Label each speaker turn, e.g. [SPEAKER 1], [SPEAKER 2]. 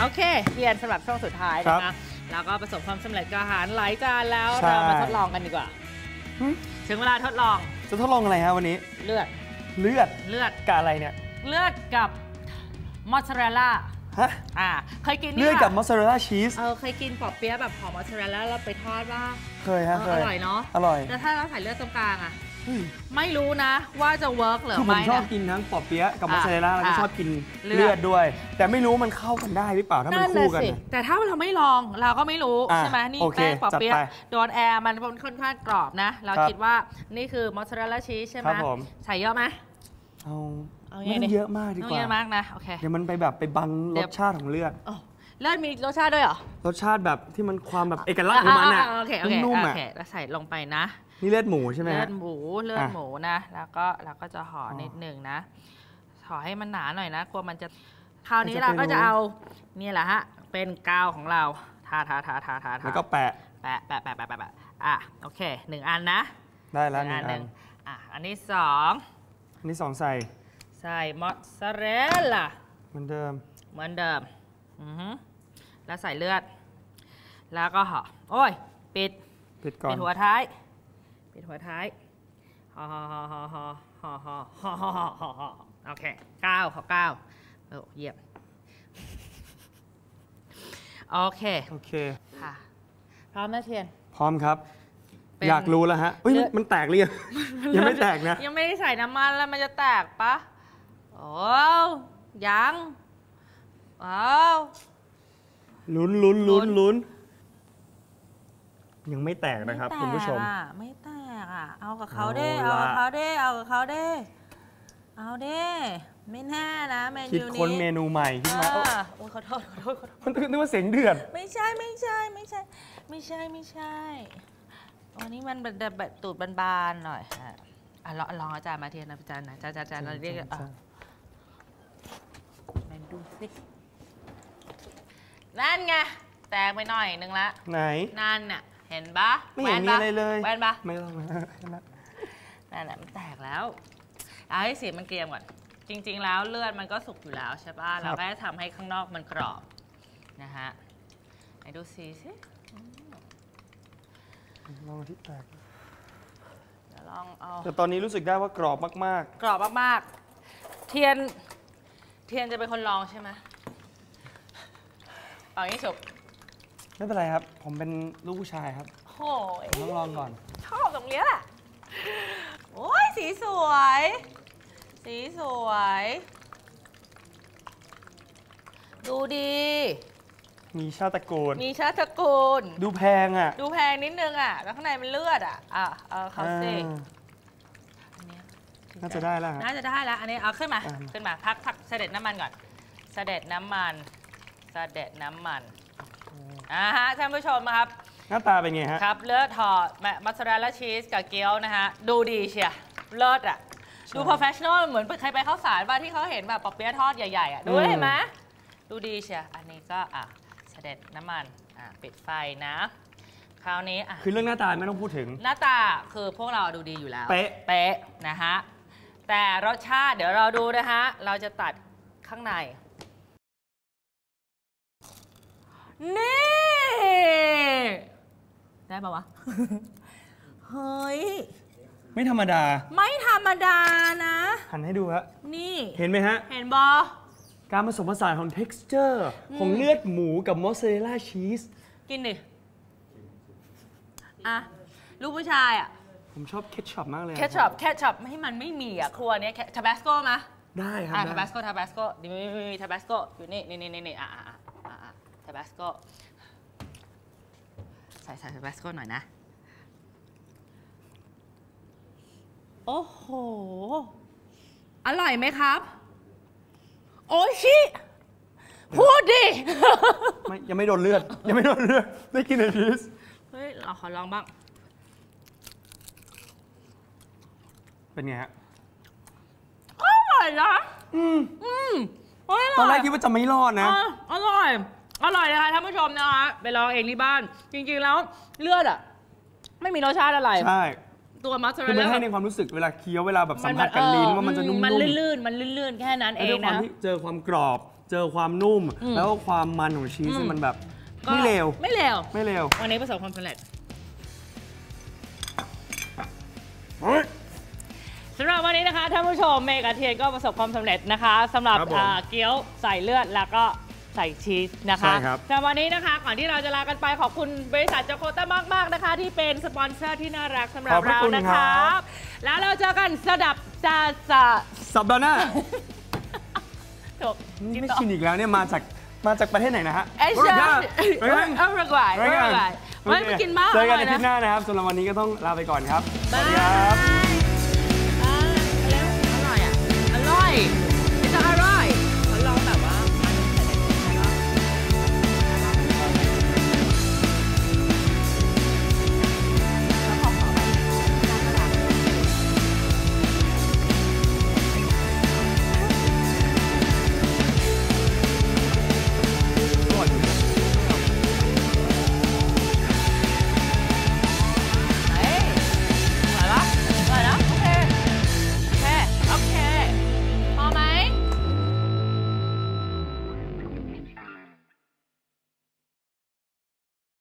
[SPEAKER 1] โอเคเปลี่ยนสำหรับช่วงสุดท้าย
[SPEAKER 2] ครั
[SPEAKER 1] นะ
[SPEAKER 2] บ
[SPEAKER 1] คะ แล้วก็ประสบความสำเร็จกับอาหารหลายจานแล้ว
[SPEAKER 2] ใช่
[SPEAKER 1] เรามาทดลองกันดีกว่า
[SPEAKER 2] หึ
[SPEAKER 1] ถึงเวลาทดลอง
[SPEAKER 2] จะทดลองอะไรฮะวันนี้
[SPEAKER 1] เลือด
[SPEAKER 2] เลือด
[SPEAKER 1] เลือด
[SPEAKER 2] กับอะไรเนี่ย
[SPEAKER 1] เลือดกับมอสซาเรลล่า
[SPEAKER 2] ฮะ
[SPEAKER 1] อ่าเคยกินนี่
[SPEAKER 2] เลือดกับ
[SPEAKER 1] ปะ
[SPEAKER 2] มอสซาเรลล่าชีส
[SPEAKER 1] เออเคยกินปอบเปี๊ยะแบบหอมมอสซาเรลล่าแล้วไปทอดว่า
[SPEAKER 2] เคยฮะ
[SPEAKER 1] เอ
[SPEAKER 2] เค
[SPEAKER 1] อยอร่อยเนาะ
[SPEAKER 2] อร่อย
[SPEAKER 1] แต่ถ้าเราใส่เลือดตรงกลางอะ
[SPEAKER 2] เฮ้ย
[SPEAKER 1] ไม่รู้นะ ว่าจะเวิร์กหรือ
[SPEAKER 2] คือผม
[SPEAKER 1] ไม่
[SPEAKER 2] ชอบ
[SPEAKER 1] นะ
[SPEAKER 2] กินทั้งปอเปี๊ยะกับมอ
[SPEAKER 1] อะ
[SPEAKER 2] สซาเรลล่าแล้วก็
[SPEAKER 1] อะ
[SPEAKER 2] ชอบกิน
[SPEAKER 1] เลือด
[SPEAKER 2] เลือดด้วย แต่ไม่รู้มันเข้ากันได้หรือเปล่าถ้ามัน
[SPEAKER 1] นั่น
[SPEAKER 2] คู่
[SPEAKER 1] น่ะ
[SPEAKER 2] กัน
[SPEAKER 1] สิ
[SPEAKER 2] น่ะ
[SPEAKER 1] แต่ถ้าเราไม่ลองเราก็ไม่รู้
[SPEAKER 2] อะ
[SPEAKER 1] ใช่ไหมนี่
[SPEAKER 2] โอเค
[SPEAKER 1] แป้งปอบเปี๊ยะ
[SPEAKER 2] จัดไป
[SPEAKER 1] โดนแอร์มันค่อนข้างกรอบนะ เรา
[SPEAKER 2] ครับ
[SPEAKER 1] คิดว่านี่คือมอสซาเรลล่าชีสใช่ไหม
[SPEAKER 2] ครับผม
[SPEAKER 1] ใส่เยอะไหม
[SPEAKER 2] เอา
[SPEAKER 1] เอาไง
[SPEAKER 2] ไม่ต้อ
[SPEAKER 1] ดี
[SPEAKER 2] งเยอะมากดี
[SPEAKER 1] ต้อง
[SPEAKER 2] กว่า
[SPEAKER 1] เยอะมากนะ โอเค
[SPEAKER 2] เดี๋ยวมันไปแบบไปบัง
[SPEAKER 1] เดี๋
[SPEAKER 2] ร
[SPEAKER 1] ยว
[SPEAKER 2] สชาติของเลือด
[SPEAKER 1] โอ้เลือดมีรสชาติด้วยเหรอ
[SPEAKER 2] รสชาติแบบที่มันความแบบเอกลักษณ์ของมันอะา
[SPEAKER 1] ๆๆโอเคโอเค
[SPEAKER 2] นุ่มๆ
[SPEAKER 1] โอ
[SPEAKER 2] อะ
[SPEAKER 1] เคแล้วใส่ลงไปนะ
[SPEAKER 2] นี่เลือดหมูใช่ไหม
[SPEAKER 1] เลือ
[SPEAKER 2] ฮะ
[SPEAKER 1] ดหมูเลือด
[SPEAKER 2] อะ
[SPEAKER 1] หมูนะ แล้วก็เราก็จะห่ออ
[SPEAKER 2] อ
[SPEAKER 1] นิดหนึ่งนะห่อให้มันหนาหน่อยนะกลัวมันจะคราวนี้
[SPEAKER 2] มันจะ
[SPEAKER 1] เราก็
[SPEAKER 2] ไปรู้
[SPEAKER 1] จะเอานี่แหละฮะเป็นกาวของเราทาทาทาทาทาทา
[SPEAKER 2] แล้วก็แปะ
[SPEAKER 1] แปะแปะแปะแปะแปะแปะอะโอเคหนึ่งอันนะ
[SPEAKER 2] ได้แล้วหนึ่ง
[SPEAKER 1] ห
[SPEAKER 2] อั
[SPEAKER 1] นึ่
[SPEAKER 2] น
[SPEAKER 1] งอะอันนี้สอง
[SPEAKER 2] อันนี้สองใส่
[SPEAKER 1] ใส่มอสซาเรลล่า
[SPEAKER 2] เหมือนเดิม
[SPEAKER 1] เหมือนเดิมอือฮึแล้วใส่เลือด แล้วก็ห่อโอ้ย ปิด
[SPEAKER 2] ปิดก่อ
[SPEAKER 1] ปิ
[SPEAKER 2] น
[SPEAKER 1] ดหัวท้าย ปิดหัวท้ายห่อห่อห่อห่อห่อห่อห่อห่อห่อห่อห่อโอเคเก้าขอเก้าโอ้เยี่ยมโอเค
[SPEAKER 2] โอเค
[SPEAKER 1] ค่ะพร้อมนะเทียน
[SPEAKER 2] พร้อมครับ อยากรู้แล้วฮะเฮ้ยมันแตกหรือยังยังไม่แตกนะ
[SPEAKER 1] ยังไม่ได้ใส่น้ำมันแล้วมันจะแตกปะโอ้ยังว้าว
[SPEAKER 2] ลุ้นลุ้นลุ้น
[SPEAKER 1] ลุ้น
[SPEAKER 2] ลุ้นยังไม่แตกนะครับ คุณผู้ชม
[SPEAKER 1] ไแตกอะไม่แต กอะเอากับเขาเด้
[SPEAKER 2] เอา
[SPEAKER 1] เอา
[SPEAKER 2] ละ
[SPEAKER 1] กับเขาเด้เอากับเขาเด้เอาเด้ไม่แน่นะเม
[SPEAKER 2] คิด
[SPEAKER 1] นูนี้
[SPEAKER 2] ค้นเมนูใหม่ขึ้น
[SPEAKER 1] เอ
[SPEAKER 2] มา
[SPEAKER 1] อ
[SPEAKER 2] เอ้า
[SPEAKER 1] โอ้ยขอโทษขอโทษขอโทษ
[SPEAKER 2] มันนึกว่าเสียงเดือด
[SPEAKER 1] ไม่ใช่ไม่ใช่ไม่ใช่ไม่ใช่ไม่ใช่วันนี้มันแบบแบบตูดบานๆหน่อยอะอะลองลองอาจารย์มาเทียนนะอาจารย์นะอาจารย์อาจารย์เราเรียกอะมาดูสินั่นไงแตกไปหน่อยนึงละ
[SPEAKER 2] ไหน
[SPEAKER 1] นั่นน่ะ เห็นปะ
[SPEAKER 2] ไม่เห็นมี
[SPEAKER 1] แว่ป
[SPEAKER 2] อะไรเลย
[SPEAKER 1] แว่นปะ
[SPEAKER 2] ไม่ต้องนะแค่นั้น
[SPEAKER 1] นั่นแหละมันแตกแล้วเอาให้สีมันเกรียมก่อน จริง ๆ แล้วเลือดมันก็สุกอยู่แล้วใช่ปะเราก็จะทำให้ข้างนอกมันกรอบนะฮะไหนดูสีสิ
[SPEAKER 2] ลองที่แตก
[SPEAKER 1] เดี๋ยวลองเอา
[SPEAKER 2] แต่ตอนนี้รู้สึกได้ว่ากรอบมาก
[SPEAKER 1] กรอบมากๆ เทียนเทียนจะเป็นคนลองใช่ไหมเป่ายี่ฉุบ
[SPEAKER 2] ๆ ไม่เป็นไรครับ ผมเป็นลูกผู้ชายครับ
[SPEAKER 1] โอ้ย
[SPEAKER 2] ผมต้องลองก่อน
[SPEAKER 1] ชอบตรงเนี้ยแหละโอ้ยสีสวย สีสวย ดูดี
[SPEAKER 2] มีชาติตระกูล
[SPEAKER 1] มีชาติตระกูล
[SPEAKER 2] ดูแพงอะ
[SPEAKER 1] ดูแพงนิดนึงอะ แล้วข้างในมันเลือดอะ อะเอาเขาสิ
[SPEAKER 2] อ่า
[SPEAKER 1] อันเนี้ย
[SPEAKER 2] น่าจะได้แล้วฮะ
[SPEAKER 1] น่าจะได้แล้ว อันนี้เอาขึ้นมา
[SPEAKER 2] อ่า
[SPEAKER 1] ขึ้นมาพักพักเสด็จน้ำมันก่อน เสด็จน้ำมัน เสด็จน้ำมัน อ่าฮะท่านผู้ชมครับ
[SPEAKER 2] หน้าตาเป็นไงฮะ
[SPEAKER 1] ครับเลือดทอดมัสซาเรลล่าชีสกับเกี๊ยวนะฮะ ดูดีเชียเลิศอะ
[SPEAKER 2] ใช่
[SPEAKER 1] ดู professional เหมือนเคยไปเข้าสารบ้านที่เขาเห็นแบบปอเปี๊ยะทอดใหญ่ๆอะ ดู
[SPEAKER 2] อืม
[SPEAKER 1] เห็นไหมดูดีเชียอันนี้ก็อะเสด็จน้ำมันอะปิดไฟนะ คราวนี้อะ
[SPEAKER 2] คือเรื่องหน้าตาไม่ต้องพูดถึง
[SPEAKER 1] หน้าตาคือพวกเราดูดีอยู่แล้ว
[SPEAKER 2] เป๊ะ
[SPEAKER 1] เป๊ะนะฮะ แต่รสชาติเดี๋ยวเราดูนะฮะ เราจะตัดข้างใน นี่ ได้ปะวะ เฮ้ย
[SPEAKER 2] ไม่ธรรมดา
[SPEAKER 1] ไม่ธรรมดานะ
[SPEAKER 2] หันให้ดูฮะ
[SPEAKER 1] นี่
[SPEAKER 2] เห็นไหมฮะ
[SPEAKER 1] เห็นบอ
[SPEAKER 2] การผสมผสานของ texture ของเลือดหมูกับมอสซาเรลล่าชีส
[SPEAKER 1] กินดิ อะ ลูกผู้ชายอะ
[SPEAKER 2] ผมชอบเคทชัพมากเลยอะ
[SPEAKER 1] แคชชัพแคชชัพให้มันไม่มีอะครัวเนี้ยทาบาสโก้มะ
[SPEAKER 2] ได้ครับ
[SPEAKER 1] อะ
[SPEAKER 2] ได้
[SPEAKER 1] ทาบาสโกทาบาสโกดีมีมีมีทาบาสโกอยู่นี่นี่นี่นี่นี่อะอะอะอะทาบาสโกใส่ใส่ทาบาสโกหน่อยนะ โอ้โห อร่อยไหมครับ โอ้ชิ พูดดิ
[SPEAKER 2] ไม่ยังไม่โดนเลือด ยังไม่โดนเลือด ได้กินแต่ชีส
[SPEAKER 1] เฮ้ย เราขอลองบ้าง
[SPEAKER 2] เป็นไงฮะ
[SPEAKER 1] อร่อยนะ
[SPEAKER 2] อืม
[SPEAKER 1] อืมเฮ้ย
[SPEAKER 2] ตอนแร
[SPEAKER 1] ร่ย
[SPEAKER 2] กคิดว่าจะไม่รอดนะ
[SPEAKER 1] อะอร่อย อร่อยนะคะท่านผู้ชมนะคะไปลองเองที่บ้าน จริงๆแล้วเลือดอะ ไม่มีรสชาติอะไร
[SPEAKER 2] ใช่
[SPEAKER 1] ตัวมัสซาเร
[SPEAKER 2] คือ
[SPEAKER 1] ล
[SPEAKER 2] มัน
[SPEAKER 1] ล่า
[SPEAKER 2] ให้ในความรู้สึกเวลาเคี้ยวเวลาแบบสัมผัสกับลิ้นว่ามันจะนุ่ม
[SPEAKER 1] มัน
[SPEAKER 2] ๆ
[SPEAKER 1] ลื่นๆมันลื่นๆ แค่นั้น
[SPEAKER 2] แล้ว
[SPEAKER 1] เอ
[SPEAKER 2] ด้
[SPEAKER 1] ง
[SPEAKER 2] วยความ
[SPEAKER 1] นะ
[SPEAKER 2] ที่เจอความกรอบ เจอความนุ่ม
[SPEAKER 1] อืม
[SPEAKER 2] แล้วก็ความมันของชีส
[SPEAKER 1] อืม
[SPEAKER 2] มันแบบ
[SPEAKER 1] ก็
[SPEAKER 2] ไม่เลว
[SPEAKER 1] ไม่เลว
[SPEAKER 2] ไม่เลว
[SPEAKER 1] วันนี้ประสบความสำเร็จ
[SPEAKER 2] เฮ้ย
[SPEAKER 1] สำหรับวันนี้นะคะท่านผู้ชมเมกาเทียนก็ประสบความสำเร็จนะคะสำหรับ
[SPEAKER 2] ครับผม
[SPEAKER 1] อ่าเกี๊ยวใส่เลือดแล้วก็ ใส่ชีสนะคะ
[SPEAKER 2] ใช่ครับ
[SPEAKER 1] แต่วันนี้นะคะก่อนที่เราจะลากันไปขอบคุณบริษัทจโคต้ามาก ๆ นะคะ ที่เป็นสปอนเซอร์ที่น่ารักสำหรับ
[SPEAKER 2] ขบระ
[SPEAKER 1] เรา
[SPEAKER 2] คุณ
[SPEAKER 1] นะ
[SPEAKER 2] ครั
[SPEAKER 1] ร
[SPEAKER 2] บ
[SPEAKER 1] แล้วเราเจอกันสดับจาจา
[SPEAKER 2] สัปดาห์หน้า
[SPEAKER 1] จบ
[SPEAKER 2] ไม่ต่อชินอีกแล้วเนี่ยมาจากมาจากประเทศไหนนะฮะ
[SPEAKER 1] เอยเชย
[SPEAKER 2] ร์
[SPEAKER 1] เออเออเรกวายเรกวยไม่ไปกินมาก
[SPEAKER 2] เจอกันอาทิตย์ห
[SPEAKER 1] น้า
[SPEAKER 2] นะครับสำหรับวันนี้ก็ต้องลาไปก่อนครับ สวัสดีครับา
[SPEAKER 1] ยอร่อยอะ อร่อย